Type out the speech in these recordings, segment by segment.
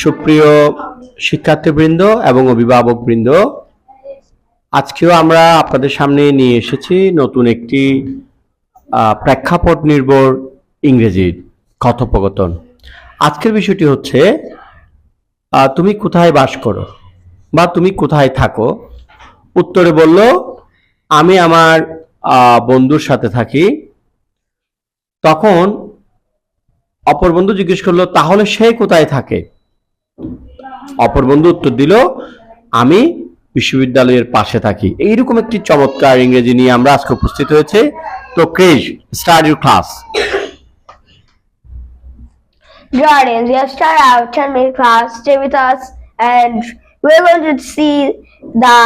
সুপ্রিয় শিক্ষার্থীবৃন্দ এবং অভিভাবকবৃন্দ, আজকেও আমরা আপনাদের সামনে নিয়ে এসেছি নতুন একটি প্রেক্ষাপট নির্ভর ইংরেজির কথোপকথন। আজকের বিষয়টি হচ্ছে তুমি কোথায় বাস করো বা তুমি কোথায় থাকো? উত্তরে বলল, আমি আমার বন্ধুর সাথে থাকি। তখন অপর বন্ধু জিজ্ঞেস করল তাহলে সে কোথায় থাকে অপর বন্ধু উত্তর দিল আমি বিশ্ববিদ্যালয়ের পাশে থাকি এইরকম একটি চমৎকার ইংরেজি নিয়ে আমরা আজকে উপস্থিত হয়েছে তো craze start your class Jordan, we have started our 10 minute class. Stay with us, and we're going to see the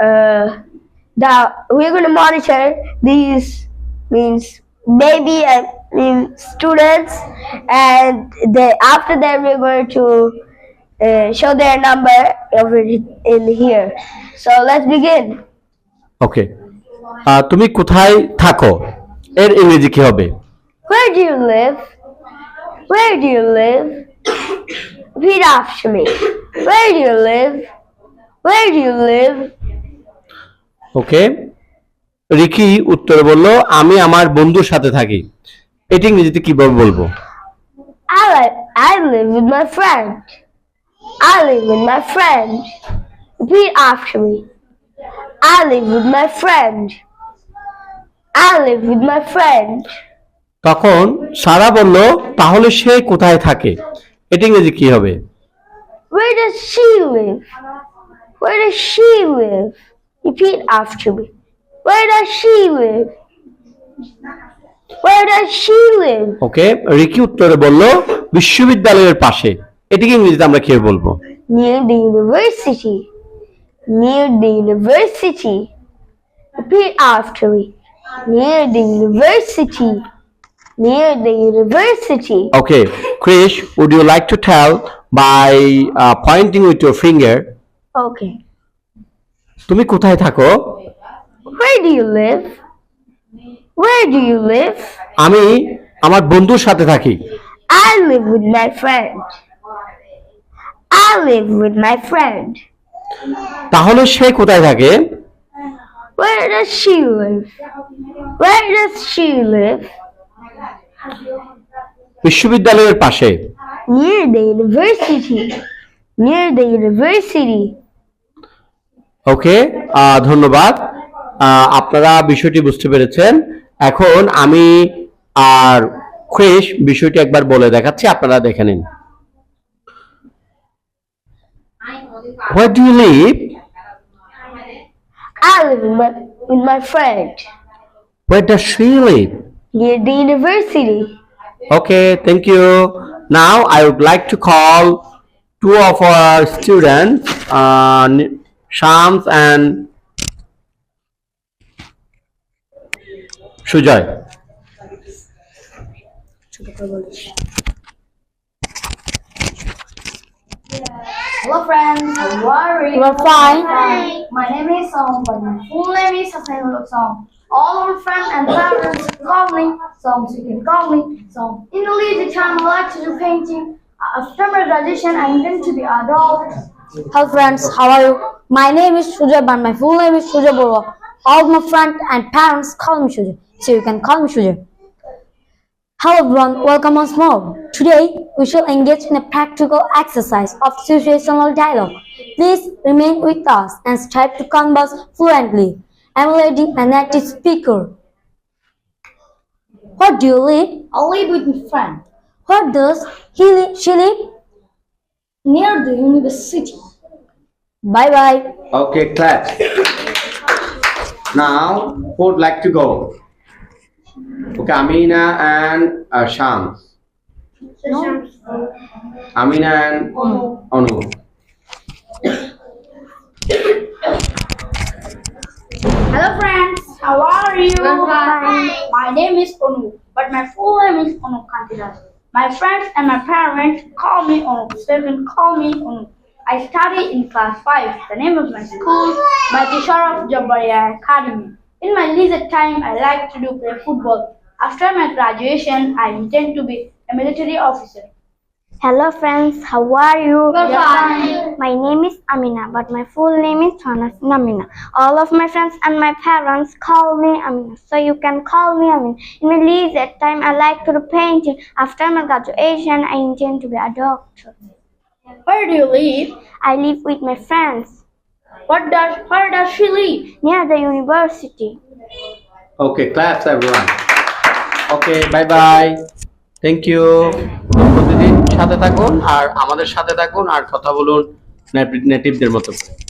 uh, the we're going to monitor these means maybe uh, mean students, and they, after that we're going to uh, show their number over in here. So let's begin. Okay তুমি কোথায় থাকো এর ইংরেজি কি হবে Where do you live? Where do you live? Repeat after me. Where do you live? Where do you live? Okay Ricky উত্তরে বলল আমি আমার বন্ধুর সাথে থাকি এটি ইংরেজিতে কীভাবে বলব I live, I live with my friend. I live with my friend. Repeat after me. I live with my friend. I live with my friend. তখন সারা বলল তাহলে সে কোথায় থাকে এটি ইংরেজি কি হবে Where does she live? Where does she live? Repeat after me. Where does she live? Where does she live? Okay Ricky উত্তরে বলল বিশ্ববিদ্যালয়ের পাশে এটিকে ইংরেজিতে আমরা কি বলব Near the university. Near the university. Repeat after me. Near the university. Near the university. Okay Chris would you like to tell by pointing with your finger Okay. তুমি কোথায় থাকো Where do you live? Where do you live? আমি আমার বন্ধুর সাথে থাকি I live with my friend. I live with my friend. তাহলে সে কোথায় থাকে Where does she live? Where does she live? বিশ্ববিদ্যালয়ের পাশে Near the university. Near the university. ওকে ধন্যবাদ আপনারা বিষয়টি বুঝতে পেরেছেন এখন আমি আর ক্রিস বিষয়টি একবার বলে দেখাচ্ছি আপনারা দেখে নিন do you live? I live with my, with my friend. Where does she live? Near the university. Okay, thank you. Now I would like to call two of our students, uh, Shams and Sujoy. Hello friends, how are you? We're fine. My name is Song, but my full name is Hassan Song. All our friends and parents call me Song, so you can call me Song. In the leisure time, I like to do painting. After my graduation, I intend to be a adult. Hello friends, how are you? My name is Shuja but my full name is Shuja Borwa. All my friends and parents call me Shuja, so you can call me Shuja. Hello everyone, welcome once more. Today we shall engage in a practical exercise of situational dialogue. Please remain with us and strive to converse fluently, emulating a native speaker. Where do you live? I live with my friend Where does he li- she live? near the university. Bye bye. Okay, class. Now, who would like to go? Okay, Amina and uh, Shams. Amina and Anu. Hello friends, how are you? My name is Onu, but my full name is Onu Kantidas. My friends and my parents call me Onu, so you can call me Onu. I study in class 5. The name of my school, Batisharaf Jabaria Academy. In my leisure time, I like to do play football. After my graduation, I intend to be a military officer. Hello friends, how are you? We're fine. My name is Amina, but my full name is Jonas Namina. All of my friends and my parents call me Amina, so you can call me Amina. In my leisure time, I like to do painting. After my graduation, I intend to be a doctor. Where do you live? I live with my friends What does where does she live? near the university. Okay class everyone okay bye bye thank you প্রতিদিন সাথে থাকুন আর আমাদের সাথে থাকুন আর কথা বলুন নেটিভদের মতো করে